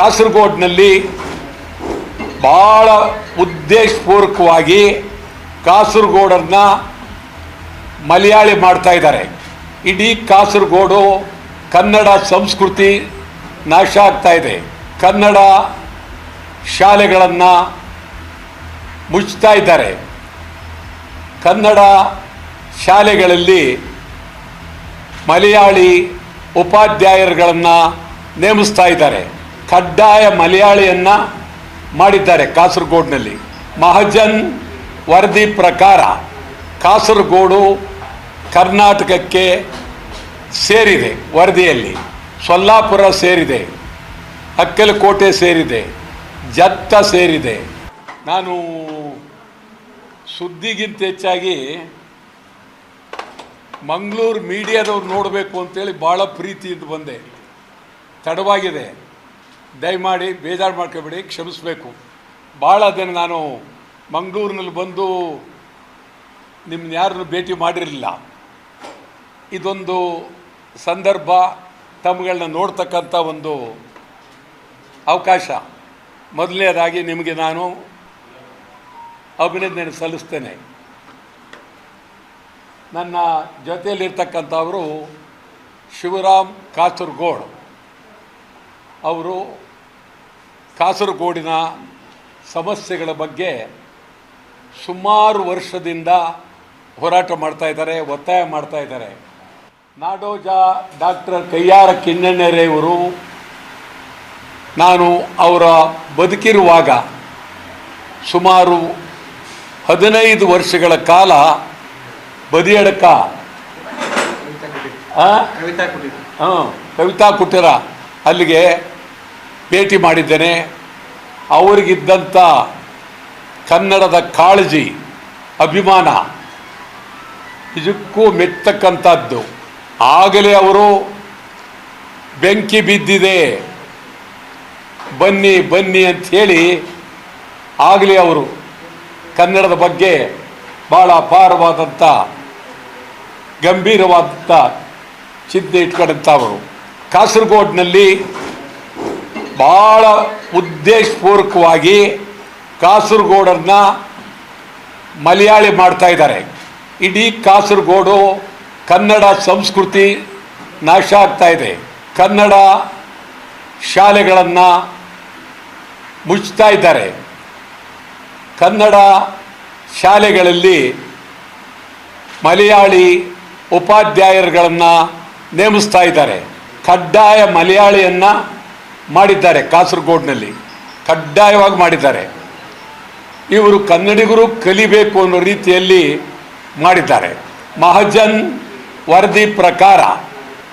ಕಾಸರಗೋಡ್ನಲ್ಲಿ ಭಾಳ ಉದ್ದೇಶಪೂರ್ವಕವಾಗಿ ಕಾಸರಗೋಡನ್ನ ಮಲಯಾಳಿ ಮಾಡ್ತಾ ಇದ್ದಾರೆ. ಇಡೀ ಕಾಸರಗೋಡು ಕನ್ನಡ ಸಂಸ್ಕೃತಿ ನಾಶ ಆಗ್ತಾ ಇದೆ. ಕನ್ನಡ ಶಾಲೆಗಳನ್ನು ಮುಚ್ತಾ ಇದ್ದಾರೆ. ಕನ್ನಡ ಶಾಲೆಗಳಲ್ಲಿ ಮಲಯಾಳಿ ಉಪಾಧ್ಯಾಯರುಗಳನ್ನು ನೇಮಿಸ್ತಾ ಇದ್ದಾರೆ. ಕಡ್ಡಾಯ ಮಲಯಾಳಿಯನ್ನು ಮಾಡಿದ್ದಾರೆ ಕಾಸರಗೋಡಿನಲ್ಲಿ. ಮಹಜನ್ ವರದಿ ಪ್ರಕಾರ ಕಾಸರಗೋಡು ಕರ್ನಾಟಕಕ್ಕೆ ಸೇರಿದೆ ವರದಿಯಲ್ಲಿ. ಸೊಲ್ಲಾಪುರ ಸೇರಿದೆ. ಅಕ್ಕಲಕೋಟೆ ಸೇರಿದೆ. ಜತ್ತ ಸೇರಿದೆ. ನಾನು ಸುದ್ದಿಗಿಂತ ಹೆಚ್ಚಾಗಿ ಮಂಗಳೂರು ಮೀಡಿಯಾದವ್ರು ನೋಡಬೇಕು ಅಂತೇಳಿ ಭಾಳ ಪ್ರೀತಿಯಿಂದ ಬಂದೆ. ತಡವಾಗಿದೆ. ದಯಮಾಡಿ ಬೇಜಾರು ಮಾಡ್ಕೋಬೇಡಿ, ಕ್ಷಮಿಸಬೇಕು. ಭಾಳ ದಿನ ನಾನು ಮಂಗಳೂರಿನಲ್ಲಿ ಬಂದು ನಿಮ್ಮನ್ನ ಯಾರನ್ನು ಭೇಟಿ ಮಾಡಿರಲಿಲ್ಲ. ಇದೊಂದು ಸಂದರ್ಭ ತಮ್ಮಗಳನ್ನ ನೋಡ್ತಕ್ಕಂಥ ಒಂದು ಅವಕಾಶ. ಮೊದಲನೇದಾಗಿ ನಿಮಗೆ ನಾನು ಅಭಿನಂದನೆ ಸಲ್ಲಿಸ್ತೇನೆ. ನನ್ನ ಜೊತೆಯಲ್ಲಿರ್ತಕ್ಕಂಥವರು ಶಿವರಾಮ್ ಕಾಸರಗೋಡ್ ಅವರು ಕಾಸರಗೋಡಿನ ಸಮಸ್ಯೆಗಳ ಬಗ್ಗೆ ಸುಮಾರು ವರ್ಷದಿಂದ ಹೋರಾಟ ಮಾಡ್ತಾ ಇದ್ದಾರೆ ಒತ್ತಾಯ ಮಾಡ್ತಾ ಇದ್ದಾರೆ. ನಾಡೋಜ ಡಾಕ್ಟರ್ ಕಯ್ಯಾರ ಕಿಣ್ಣಣ್ಣರೆಯವರು ನಾನು ಅವರ ಬದುಕಿರುವಾಗ ಸುಮಾರು ಹದಿನೈದು ವರ್ಷಗಳ ಕಾಲ ಬದಿಯಡಕ? ಕವಿತಾ ಕುಟೀರ. ಹಾಂ ಕವಿತಾ ಕುಟೀರ ಅಲ್ಲಿಗೆ ಭೇಟಿ ಮಾಡಿದ್ದೇನೆ. ಅವರಿಗಿದ್ದಂಥ ಕನ್ನಡದ ಕಾಳಜಿ, ಅಭಿಮಾನ ನಿಜಕ್ಕೂ ಮೆಚ್ಚತಕ್ಕಂಥದ್ದು. ಆಗಲೇ ಅವರು ಬೆಂಕಿ ಬಿದ್ದಿದೆ. ಬನ್ನಿ ಬನ್ನಿ ಅಂತ ಹೇಳಿ ಆಗಲೇ ಅವರು ಕನ್ನಡದ ಬಗ್ಗೆ ಭಾಳ ಅಪಾರವಾದಂಥ ಗಂಭೀರವಾದಂಥ ಚಿಂತೆ ಇಟ್ಕೊಂಡಂಥವರು. ಕಾಸರಗೋಡ್ನಲ್ಲಿ ಭಾಳ ಉದ್ದೇಶಪೂರ್ವಕವಾಗಿ ಕಾಸರಗೋಡನ್ನ ಮಲಯಾಳಿ ಮಾಡ್ತಾ ಇದ್ದಾರೆ. ಇಡೀ ಕಾಸರಗೋಡು ಕನ್ನಡ ಸಂಸ್ಕೃತಿ ನಾಶ ಆಗ್ತಾ ಇದೆ. ಕನ್ನಡ ಶಾಲೆಗಳನ್ನು ಮುಚ್ತಾ ಇದ್ದಾರೆ. ಕನ್ನಡ ಶಾಲೆಗಳಲ್ಲಿ ಮಲಯಾಳಿ ಉಪಾಧ್ಯಾಯರುಗಳನ್ನು ನೇಮಿಸ್ತಾ ಇದ್ದಾರೆ. ಕಡ್ಡಾಯ ಮಲಯಾಳಿಯನ್ನು ಮಾಡಿದ್ದಾರೆ, ಕಾಸರಗೋಡಿನಲ್ಲಿ. ಕಡ್ಡಾಯವಾಗಿ ಮಾಡಿದ್ದಾರೆ. ಇವರು ಕನ್ನಡಿಗರು ಕಲಿಬೇಕು ಅನ್ನೋ ರೀತಿಯಲ್ಲಿ ಮಾಡಿದ್ದಾರೆ. ಮಹಜನ್ ವರದಿ ಪ್ರಕಾರ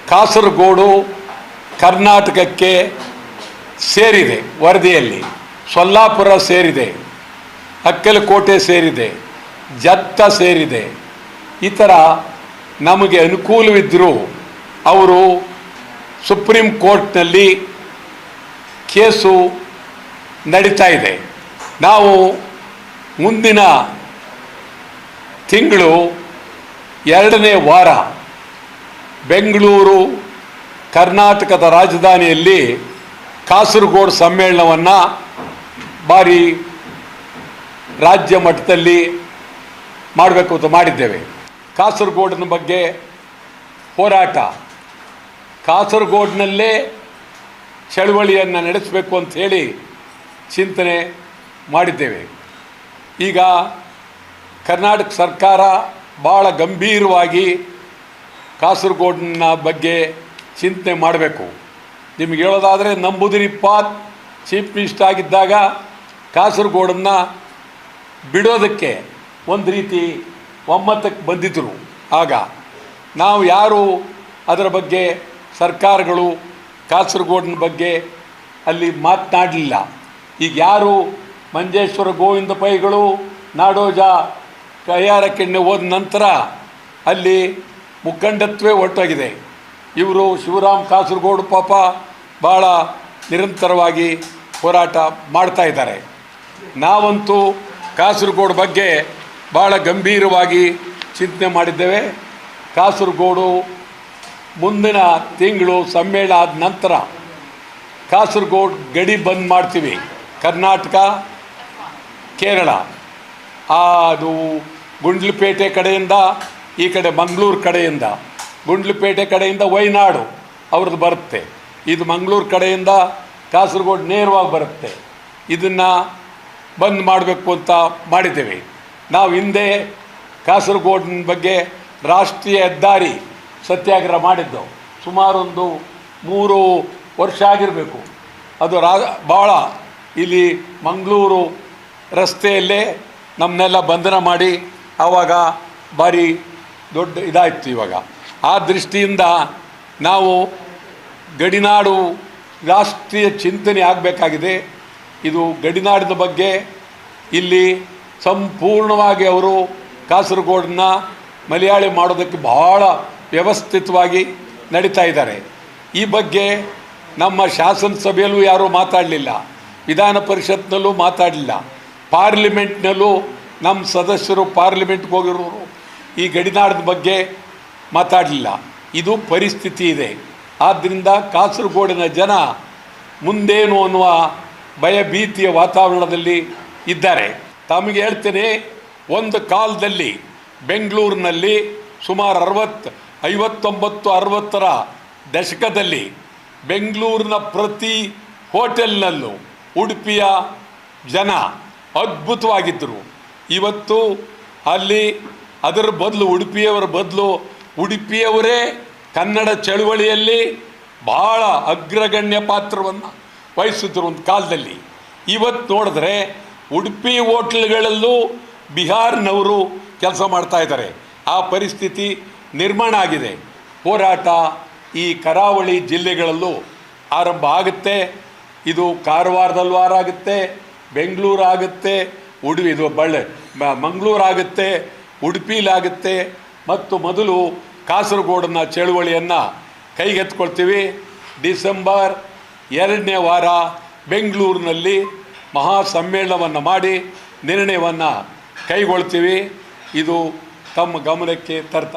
ಕಾಸರಗೋಡು ಕರ್ನಾಟಕಕ್ಕೆ ಸೇರಿದೆ ವರದಿಯಲ್ಲಿ. ಸೊಲ್ಲಾಪುರ ಸೇರಿದೆ, ಅಕ್ಕಲಕೋಟೆ ಸೇರಿದೆ, ಜತ್ತ ಸೇರಿದೆ. ಈ ಥರ ನಮಗೆ ಅನುಕೂಲವಿದ್ದರೂ ಅವರು ಸುಪ್ರೀಂ ಕೋರ್ಟ್ನಲ್ಲಿ ಕೇಸು ನಡೀತಾ ಇದೆ. ನಾವು ಮುಂದಿನ ತಿಂಗಳು ಎರಡನೇ ವಾರ ಬೆಂಗಳೂರು, ಕರ್ನಾಟಕದ ರಾಜಧಾನಿಯಲ್ಲಿ ಕಾಸರಗೋಡು ಸಮ್ಮೇಳನವನ್ನು ಭಾರಿ ರಾಜ್ಯ ಮಟ್ಟದಲ್ಲಿ ಮಾಡಬೇಕು ಅಂತ ಮಾಡಿದ್ದೇವೆ. ಕಾಸರಗೋಡಿನ ಬಗ್ಗೆ ಹೋರಾಟ. ಕಾಸರಗೋಡಿನಲ್ಲೇ ಚಳವಳಿಯನ್ನು ನಡೆಸಬೇಕು ಅಂತ ಹೇಳಿ ಚಿಂತನೆ ಮಾಡಿದ್ದೇವೆ. ಈಗ ಕರ್ನಾಟಕ ಸರ್ಕಾರ ಭಾಳ ಗಂಭೀರವಾಗಿ ಕಾಸರಗೋಡಿನ ಬಗ್ಗೆ ಚಿಂತನೆ ಮಾಡಬೇಕು. ನಿಮ್ಗೆ ಹೇಳೋದಾದರೆ ನಂಬುದಿರಿಪಾತ್ ಚೀಫ್ ಮಿನಿಸ್ಟರ್ ಆಗಿದ್ದಾಗ ಕಾಸರಗೋಡನ್ನು ಬಿಡೋದಕ್ಕೆ ಒಂದು ರೀತಿ ಒಮ್ಮತಕ್ಕೆ ಬಂದಿದ್ದರು ಆಗ ನಾವು ಯಾರು ಅದರ ಬಗ್ಗೆ ಸರ್ಕಾರಗಳು ಕಾಸರಗೋಡಿನ ಬಗ್ಗೆ ಅಲ್ಲಿ ಮಾತನಾಡಲಿಲ್ಲ. ಈಗ ಯಾರು ಮಂಜೇಶ್ವರ ಗೋವಿಂದ ಪೈಗಳು ನಾಡೋಜ ಕೈಯಾರ ಕೆಣ್ಣೆ ಹೋದ ನಂತರ ಅಲ್ಲಿ ಮುಖಂಡತ್ವೇ ಒಟ್ಟಾಗಿದೆ ಇವರು ಶಿವರಾಮ್ ಕಾಸರಗೋಡು ಪಾಪ ಭಾಳ ನಿರಂತರವಾಗಿ ಹೋರಾಟ ಮಾಡ್ತಾ ಇದ್ದಾರೆ. ನಾವಂತೂ ಕಾಸರಗೋಡು ಬಗ್ಗೆ ಭಾಳ ಗಂಭೀರವಾಗಿ ಚಿಂತನೆ ಮಾಡಿದ್ದೇವೆ. ಕಾಸರಗೋಡು ಮುಂದಿನ ತಿಂಗಳು ಸಮ್ಮೇಳನ ಆದ ನಂತರ ಕಾಸರಗೋಡ್ ಗಡಿ ಬಂದ್ ಮಾಡ್ತೀವಿ. ಕರ್ನಾಟಕ, ಕೇರಳ. ಅದು ಗುಂಡ್ಲುಪೇಟೆ ಕಡೆಯಿಂದ, ಈ ಕಡೆ ಮಂಗಳೂರು ಕಡೆಯಿಂದ. ಗುಂಡ್ಲುಪೇಟೆ ಕಡೆಯಿಂದ ವೈನಾಡು ಅವ್ರದ್ದು ಬರುತ್ತೆ. ಇದು ಮಂಗಳೂರು ಕಡೆಯಿಂದ ಕಾಸರಗೋಡು ನೇರವಾಗಿ ಬರುತ್ತೆ. ಇದನ್ನು ಬಂದ್ ಮಾಡಬೇಕು ಅಂತ ಮಾಡಿದ್ದೇವೆ. ನಾವು ಹಿಂದೆ ಕಾಸರಗೋಡಿನ ಬಗ್ಗೆ ರಾಷ್ಟ್ರೀಯ ಹೆದ್ದಾರಿ ಸತ್ಯಾಗ್ರಹ ಮಾಡಿದ್ದು. ಸುಮಾರೊಂದು ಮೂರು ವರ್ಷ ಆಗಿರಬೇಕು. ಅದು ರಾ ಭಾಳ ಇಲ್ಲಿ ಮಂಗಳೂರು ರಸ್ತೆಯಲ್ಲೇ ನಮ್ಮನ್ನೆಲ್ಲ ಬಂಧನ ಮಾಡಿ ಆವಾಗ ಭಾರಿ ದೊಡ್ಡ ಇದಾಯಿತು ಇವಾಗ. ಆ ದೃಷ್ಟಿಯಿಂದ ನಾವು ಗಡಿನಾಡು ರಾಷ್ಟ್ರೀಯ ಚಿಂತನೆ ಆಗಬೇಕಾಗಿದೆ. ಇದು ಗಡಿನಾಡಿನ ಬಗ್ಗೆ ಇಲ್ಲಿ ಸಂಪೂರ್ಣವಾಗಿ ಅವರು ಕಾಸರಗೋಡನ್ನ ಮಲಯಾಳಿ ಮಾಡೋದಕ್ಕೆ ಬಹಳ ವ್ಯವಸ್ಥಿತವಾಗಿ ನಡೀತಾ ಇದ್ದಾರೆ. ಈ ಬಗ್ಗೆ ನಮ್ಮ ಶಾಸನ ಸಭೆಯಲ್ಲೂ ಯಾರೂ ಮಾತಾಡಲಿಲ್ಲ. ವಿಧಾನ ಪರಿಷತ್ನಲ್ಲೂ ಮಾತಾಡಲಿಲ್ಲ. ಪಾರ್ಲಿಮೆಂಟ್ನಲ್ಲೂ ನಮ್ಮ ಸದಸ್ಯರು ಪಾರ್ಲಿಮೆಂಟ್ಗೆ ಹೋಗಿರೋರು ಈ ಗಡಿನಾಡದ ಬಗ್ಗೆ ಮಾತಾಡಲಿಲ್ಲ. ಇದು ಪರಿಸ್ಥಿತಿ ಇದೆ. ಆದ್ದರಿಂದ ಕಾಸರಗೋಡಿನ ಜನ ಮುಂದೇನು ಅನ್ನುವ ಭಯ ಭೀತಿಯ ವಾತಾವರಣದಲ್ಲಿ ಇದ್ದಾರೆ. ತಮಗೆ ಹೇಳ್ತೇನೆ, ಒಂದು ಕಾಲದಲ್ಲಿ ಬೆಂಗಳೂರಿನಲ್ಲಿ ಸುಮಾರು ಅರವತ್ತು ಐವತ್ತೊಂಬತ್ತು ಅರವತ್ತರ ದಶಕದಲ್ಲಿ ಬೆಂಗಳೂರಿನ ಪ್ರತಿ ಹೋಟೆಲ್ನಲ್ಲೂ ಉಡುಪಿಯ ಜನ ಅದ್ಭುತವಾಗಿದ್ದರು. ಇವತ್ತು ಅಲ್ಲಿ ಅದರ ಬದಲು ಉಡುಪಿಯವರ ಬದಲು ಉಡುಪಿಯವರೇ ಕನ್ನಡ ಚಳುವಳಿಯಲ್ಲಿ ಬಹಳ ಅಗ್ರಗಣ್ಯ ಪಾತ್ರವನ್ನು ವಹಿಸಿದ್ರು ಒಂದು ಕಾಲದಲ್ಲಿ. ಇವತ್ತು ನೋಡಿದ್ರೆ ಉಡುಪಿ ಹೋಟ್ಲ್ಗಳಲ್ಲೂ ಬಿಹಾರ್ನವರು ಕೆಲಸ ಮಾಡ್ತಾ ಇದ್ದಾರೆ. ಆ ಪರಿಸ್ಥಿತಿ ನಿರ್ಮಾಣ ಆಗಿದೆ. ಹೋರಾಟ ಈ ಕರಾವಳಿ ಜಿಲ್ಲೆಗಳಲ್ಲೂ ಆರಂಭ ಆಗುತ್ತೆ. ಇದು ಕಾರವಾರದಲ್ಲೂ ಆಗುತ್ತೆ ಬೆಂಗಳೂರು ಆಗುತ್ತೆ, ಉಡುಪಿ ಇದು ಬಳ್ಳೆ, ಮ- ಮಂಗಳೂರು ಆಗುತ್ತೆ ಉಡುಪಿಲಾಗುತ್ತೆ ಮತ್ತು ಮೊದಲು ಕಾಸರಗೋಡನ್ನ ಚಳುವಳಿಯನ್ನು ಕೈಗೆತ್ಕೊಳ್ತೀವಿ ಡಿಸೆಂಬರ್ ಎರಡನೇ ವಾರ ಬೆಂಗಳೂರಿನಲ್ಲಿ ಮಹಾ ಸಮ್ಮೇಳನವನ್ನು ಮಾಡಿ ನಿರ್ಣಯವನ್ನು ಕೈಗೊಳ್ತೀವಿ. ಇದು ತಮ್ಮ ಗಮನಕ್ಕೆ ತರ್ತಾ